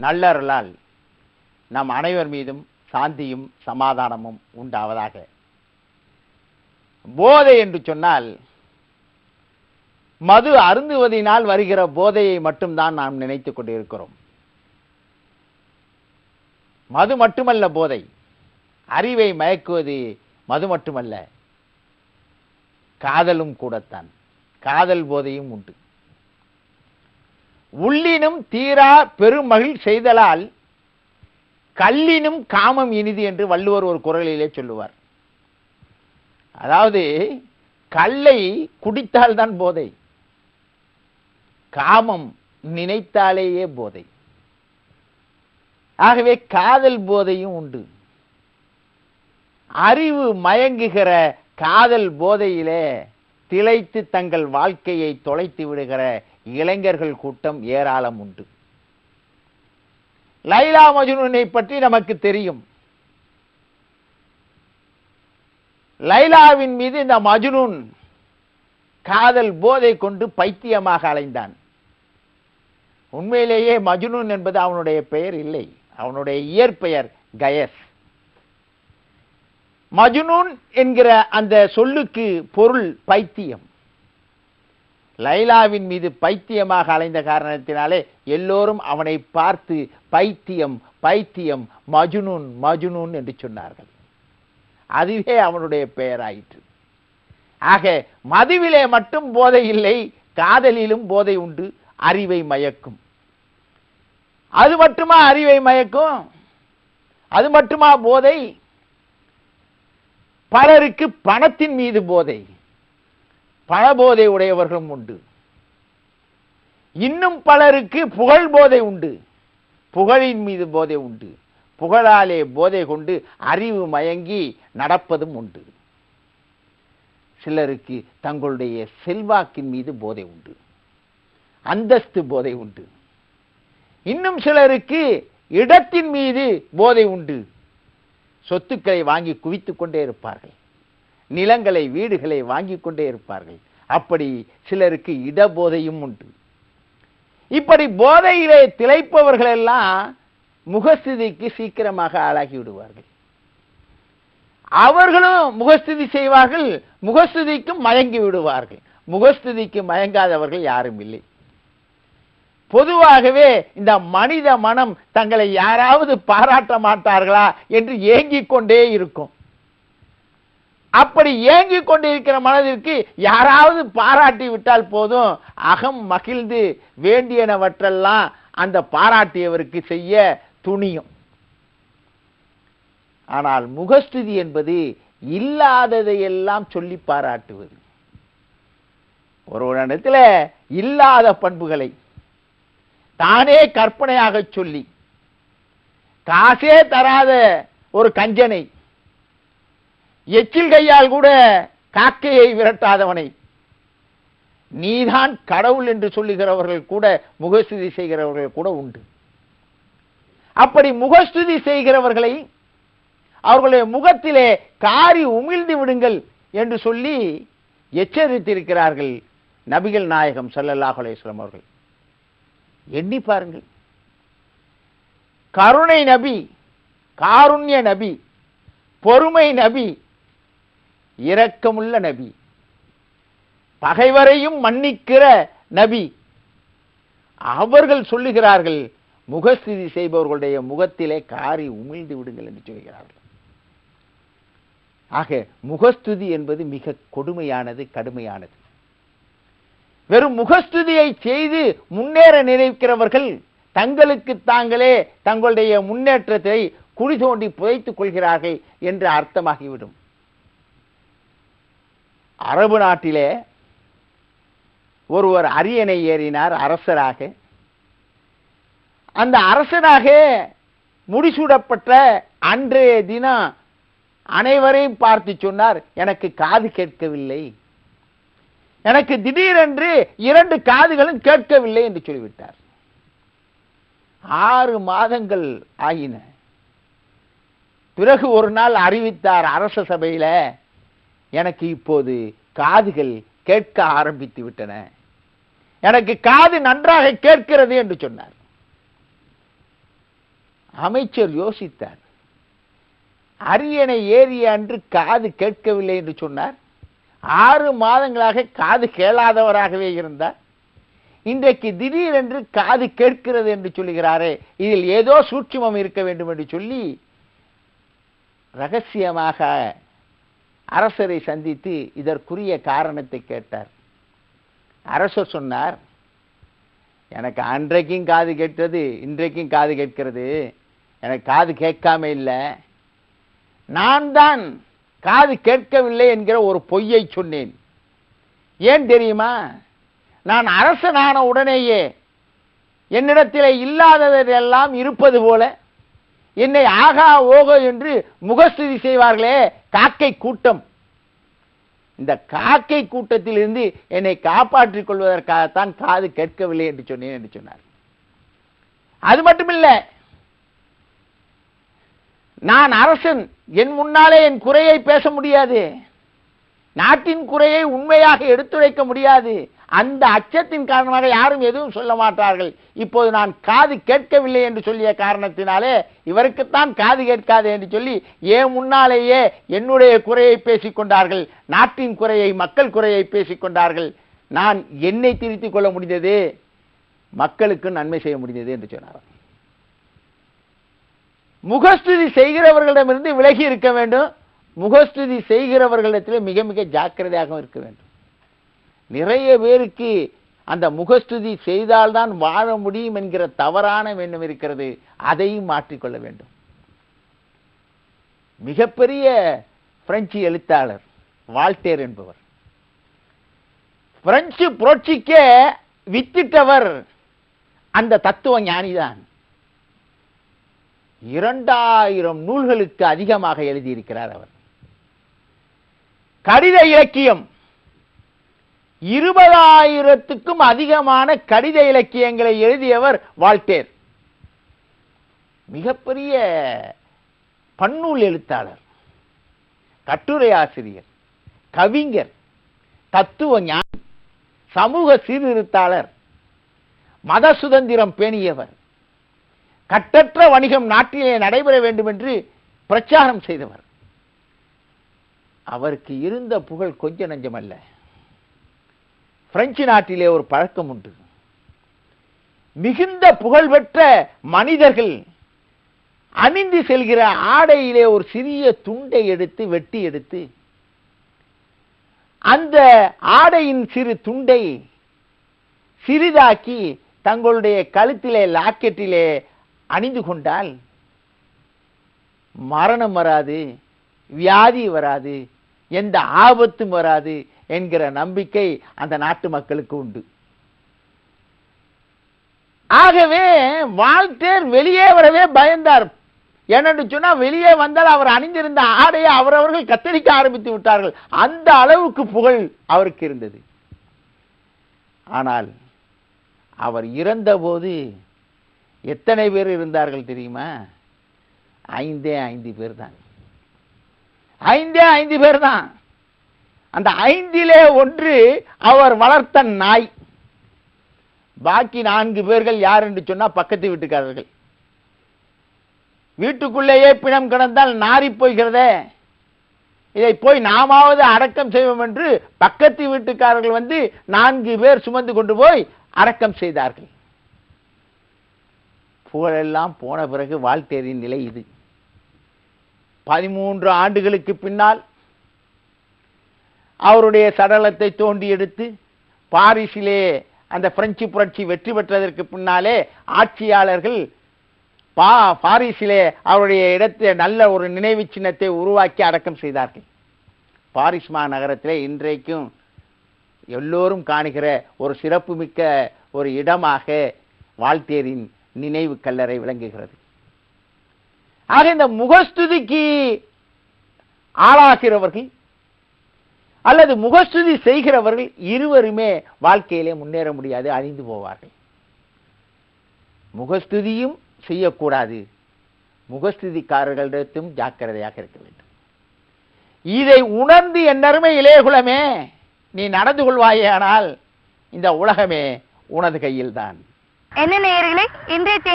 நல்லருளால் நம் அனைவர் மீதும் சாந்தியும் சமாதானமும் உண்டாவதாக. போதை என்று சொன்னால் மது அருந்துவதினால் வருகிற போதையை மட்டும்தான் நாம் நினைத்து கொண்டிருக்கிறோம். மது மட்டுமல்ல போதை. அறிவை மயக்குவது மது மட்டுமல்ல. காதலும் கூடத்தான். காதல் போதையும் உண்டு. உள்ளினும் தீரா பெருமகிழ் செய்தலால் கல்லினும் காமம் இனிது என்று வள்ளுவர் ஒரு குரலிலே சொல்லுவார். அதாவது கல்லை குடித்தால்தான் போதை. காமம் நினைத்தாலேயே போதை. ஆகவே காதல் போதையும் உண்டு. அறிவு மயங்குகிற காதல் போதையிலே திளைத்து தங்கள் வாழ்க்கையை தொலைத்து விடுகிற இளைஞர்கள் கூட்டம் ஏராளம் உண்டு. லைலா மஜ்னுனை பற்றி நமக்கு தெரியும். லைலாவின் மீது இந்த மஜ்னூன் காதல் போதை கொண்டு பைத்தியமாக அலைந்தான். உண்மையிலேயே மஜ்னூன் என்பது அவனுடைய பெயர் இல்லை. அவனுடைய இயற்பெயர் கயஸ். மஜ்னூன் என்கிற அந்த சொல்லுக்கு பொருள் பைத்தியம். லைலாவின் மீது பைத்தியமாக அலைந்த காரணத்தினாலே எல்லோரும் அவனை பார்த்து பைத்தியம் பைத்தியம் மஜுனூன் மஜுனூன் என்று சொன்னார்கள். அதுவே அவனுடைய பெயராயிற்று. ஆக மதுவிலே மட்டும் போதை இல்லை காதலிலும் போதை உண்டு அறிவை மயக்கும். அது மட்டுமா அறிவை மயக்கும்? அது மட்டுமா போதை? பலருக்கு பணத்தின் மீது போதை. பணபோதை உடையவர்களும் உண்டு. இன்னும் பலருக்கு புகழ் போதை உண்டு. புகழின் மீது போதை உண்டு. புகழாலே போதை கொண்டு அறிவு மயங்கி நடப்பதும் உண்டு. சிலருக்கு தங்களுடைய செல்வாக்கின் மீது போதை உண்டு. அந்தஸ்து போதை உண்டு. இன்னும் சிலருக்கு இடத்தின் மீது போதை உண்டு. சொத்துக்களை வாங்கி குவித்து கொண்டே இருப்பார்கள். நிலங்களை வீடுகளை வாங்கி கொண்டே இருப்பார்கள். அப்படி சிலருக்கு இடபோதையும் உண்டு. இப்படி போதையிலே திளைப்பவர்கள் எல்லாம் முகஸ்திதிக்கு சீக்கிரமாக ஆளாகி விடுவார்கள். அவர்களும் முகஸ்துதி செய்வார்கள் முகஸ்துதிக்கும் மயங்கி விடுவார்கள். முகஸ்துதிக்கு மயங்காதவர்கள் யாரும் இல்லை. பொதுவாகவே இந்த மனித மனம் தங்களை யாராவது பாராட்ட மாட்டார்களா என்று ஏங்கிக் கொண்டே இருக்கும். அப்படி ஏங்கிக் கொண்டிருக்கிற மனதிற்கு யாராவது பாராட்டி விட்டால் போதும் அகம் மகிழ்ந்து வேண்டியனவற்றெல்லாம் அந்த பாராட்டியவருக்கு செய்ய துணியும். ஆனால் முகஸ்துதி என்பது இல்லாததையெல்லாம் சொல்லி பாராட்டுவது. ஒருவனிடத்தில் இல்லாத பண்புகளை தானே கற்பனையாக சொல்லி காசே தராத ஒரு கஞ்சனை எச்சில் கையால் கூட காக்கையை விரட்டாதவனை நீதான் கடவுள் என்று சொல்லுகிறவர்கள் கூட முகஸ்துதி செய்கிறவர்கள் கூட உண்டு. அப்படி முகஸ்துதி செய்கிறவர்களை அவர்களுடைய முகத்திலே காரி உமிழ்ந்து விடுங்கள் என்று சொல்லி எச்சரித்திருக்கிறார்கள் நபிகள் நாயகம் ஸல்லல்லாஹு அலைஹி அவர்கள். எண்ணி பாருங்கள். கருணை நபி காருண்ய நபி பொறுமை நபி இரக்கமுள்ள நபி பகைவரையும் மன்னிக்கிற நபி. அவர்கள் சொல்லுகிறார்கள் முகஸ்திதி செய்பவர்களுடைய முகத்திலே காரி உமிழ்ந்து விடுங்கள் என்று சொல்கிறார்கள். ஆக முகஸ்துதி என்பது மிக கொடுமையானது கடுமையானது. வெறும் முகஸ்துதியை செய்து முன்னேற நினைக்கிறவர்கள் தங்களுக்கு தாங்களே தங்களுடைய முன்னேற்றத்தை குழி தோண்டி புதைத்துக் கொள்கிறார்கள் என்று அர்த்தமாகிவிடும். அரபு நாட்டிலே ஒருவர் அரியணை ஏறினார் அரசராக. அந்த அரசனாக முடிசூடப்பட்ட அன்றைய தினம் அனைவரையும் பார்த்து சொன்னார் எனக்கு காது கேட்கவில்லை. எனக்கு திடீரென்று இரண்டு காதுகளும் கேட்கவில்லை என்று சொல்லிவிட்டார். ஆறு மாதங்கள் ஆகின. பிறகு ஒரு நாள் அறிவித்தார் அரச சபையில எனக்கு இப்போது காதுகள் கேட்க ஆரம்பித்து விட்டன. எனக்கு காது நன்றாக கேட்கிறது என்று சொன்னார். அமைச்சர் யோசித்தார். அரியணை ஏறிய அன்று காது கேட்கவில்லை என்று சொன்னார். ஆறு மாதங்களாக காது கேளாதவராகவே இருந்தார் இன்றைக்கு திடீரென்று காது கேட்கிறது என்று சொல்லுகிறாரே இதில் ஏதோ சூட்சுமம் இருக்க வேண்டும் என்று சொல்லி ரகசியமாக அரசரை சந்தித்து இதற்குரிய காரணத்தை கேட்டார். அரசர் சொன்னார் எனக்கு அன்றைக்கும் காது கேட்டது இன்றைக்கும் காது கேட்கிறது. எனக்கு காது கேட்காம இல்லை. நான் தான் காது கேட்கவில்லை என்கிற ஒரு பொய்யை சொன்னேன். ஏன் தெரியுமா? நான் அரசனான உடனேயே என்னிடத்தில் இல்லாததெல்லாம் இருப்பது போல என்னை ஆகா ஓகோ என்று முகஸ்துதி செய்வார்களே காக்கை கூட்டம். இந்த காக்கை கூட்டத்திலிருந்து என்னை காப்பாற்றிக் கொள்வதற்காகத்தான் காது கேட்கவில்லை என்று சொன்னேன் என்று சொன்னார். அது மட்டுமில்லை நான் அரசன். என் முன்னாலே என் குறையை பேச முடியாது. நாட்டின் குறையை உண்மையாக எடுத்துரைக்க முடியாது. அந்த அச்சத்தின் காரணமாக யாரும் எதுவும் சொல்ல மாட்டார்கள். இப்போது நான் காது கேட்கவில்லை என்று சொல்லிய காரணத்தினாலே இவருக்குத்தான் காது கேட்காது என்று சொல்லி ஏன் முன்னாலேயே என்னுடைய குறையை பேசிக்கொண்டார்கள் நாட்டின் குறையை மக்கள் குறையை பேசிக்கொண்டார்கள் நான் என்னை திருத்திக் கொள்ள முடிந்தது? மக்களுக்கு நன்மை செய்ய முடிந்தது என்று சொன்னார் முகஸ்துதி செய்கிறவர்களிடமிருந்து விலகி இருக்க வேண்டும். முகஸ்துதி செய்கிறவர்களிடத்தில் மிக மிக ஜாக்கிரதையாக இருக்க வேண்டும். நிறைய பேருக்கு அந்த முகஸ்துதி செய்தால்தான் வாழ முடியும் என்கிற தவறான எண்ணம் இருக்கிறது. அதையும் மாற்றிக்கொள்ள வேண்டும். மிகப்பெரிய பிரெஞ்சு எழுத்தாளர் வால்டேர் என்பவர். பிரெஞ்சு புரட்சிக்கே வித்திட்டவர் அந்த தத்துவ ஞானிதான் இரண்டாயிரம் நூல்களுக்கு அதிகமாக எழுதியிருக்கிறார் அவர். கடித இலக்கியம். இருபதாயிரத்துக்கும் அதிகமான கடித இலக்கியங்களை எழுதியவர் வால்டேர். மிகப்பெரிய பன்னூல் எழுத்தாளர் கட்டுரை ஆசிரியர் கவிஞர் தத்துவ ஞானி சமூக சீர்திருத்தாளர் மத சுதந்திரம் பேணியவர் கட்டற்ற வணிகம் நாட்டிலே நடைபெற வேண்டும் என்று பிரச்சாரம் செய்தவர். அவருக்கு இருந்த புகழ் கொஞ்ச அல்ல பிரெஞ்சு நாட்டிலே ஒரு பழக்கம் உண்டு. மிகுந்த புகழ்பெற்ற மனிதர்கள் அணிந்து செல்கிற ஆடையிலே ஒரு சிறிய துண்டை எடுத்து வெட்டி எடுத்து அந்த ஆடையின் சிறு துண்டை சிறிதாக்கி தங்களுடைய கழுத்திலே லாக்கெட்டிலே அணிந்து கொண்டால் மரணம் வராது வியாதி வராது எந்த ஆபத்தும் வராது என்கிற நம்பிக்கை அந்த நாட்டு மக்களுக்கு உண்டு. ஆகவே வாழ்த்தேர் வெளியே வரவே பயந்தார். ஏனென்று சொன்னா வெளியே வந்தால் அவர் அணிந்திருந்த ஆடையை அவரவர்கள் கத்தரிக்க ஆரம்பித்து விட்டார்கள். அந்த அளவுக்கு புகழ் அவருக்கு இருந்தது. ஆனால் அவர் இறந்தபோது எத்தனை பேர் இருந்தார்கள் தெரியுமா? ஐந்தே ஐந்து பேர் தான் ஐந்தே ஐந்து பேர் தான் அந்த ஐந்திலே ஒன்று அவர் வளர்த்த நாய். பாக்கி நான்கு பேர்கள் யார் என்று சொன்னால் பக்கத்து வீட்டுக்காரர்கள். வீட்டுக்குள்ளேயே பிணம் கிடந்தால் நாரி போய்கிறதே. இதை போய் நாமாவது அடக்கம் செய்வோம் என்று பக்கத்து வீட்டுக்காரர்கள் வந்து நான்கு பேர் சுமந்து கொண்டு போய் அடக்கம் செய்தார்கள். புகழெல்லாம் போன பிறகு வாழ்த்தேரின் நிலை இது. பதிமூன்று ஆண்டுகளுக்கு பின்னால் அவருடைய சடலத்தை தோண்டி எடுத்து பாரிஸிலே அந்த பிரெஞ்சு புரட்சி வெற்றி பெற்றதற்கு பின்னாலே ஆட்சியாளர்கள் பா பாரிஸிலே அவருடைய இடத்தை நல்ல ஒரு நினைவு சின்னத்தை உருவாக்கி அடக்கம் செய்தார்கள். பாரிஸ் மாநகரத்திலே இன்றைக்கும் எல்லோரும் காணுகிற ஒரு சிறப்புமிக்க ஒரு இடமாக வாழ்த்தேரின் நினைவு கல்லறை விளங்குகிறது. ஆக இந்த முகஸ்துதிக்கு ஆளாகிறவர்கள் அல்லது முகஸ்துதி செய்கிறவர்கள் இருவருமே வாழ்க்கையிலே முன்னேற முடியாது அழிந்து போவார்கள். முகஸ்துதியும் செய்யக்கூடாது. முகஸ்துதிக்காரர்களிடத்தும் ஜாக்கிரதையாக இருக்க வேண்டும். இதை உணர்ந்து என் அருமை இளையகுலமே நீ நடந்து கொள்வாயேயானால் இந்த உலகமே உனது கையில்தான். എന്നെ നേരിലെ ഇന്ത്യ